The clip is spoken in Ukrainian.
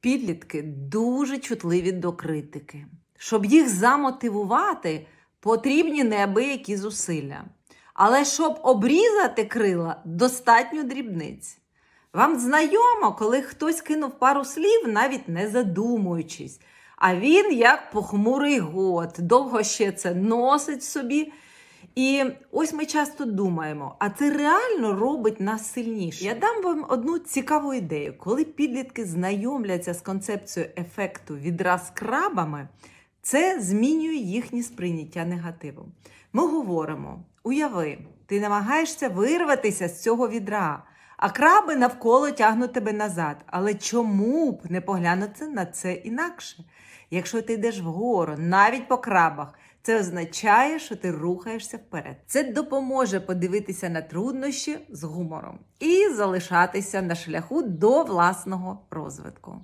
Підлітки дуже чутливі до критики. Щоб їх замотивувати, потрібні неабиякі зусилля. Але щоб обрізати крила, достатньо дрібниць. Вам знайомо, коли хтось кинув пару слів, навіть не задумуючись. А він, як похмурий год, довго ще це носить собі. І ось ми часто думаємо, а це реально робить нас сильніше. Я дам вам одну цікаву ідею. Коли підлітки знайомляться з концепцією ефекту відра з крабами, це змінює їхнє сприйняття негативу. Ми говоримо: уяви, ти намагаєшся вирватися з цього відра, а краби навколо тягнуть тебе назад. Але чому б не поглянути на це інакше? Якщо ти йдеш вгору, навіть по крабах, це означає, що ти рухаєшся вперед. Це допоможе подивитися на труднощі з гумором і залишатися на шляху до власного розвитку.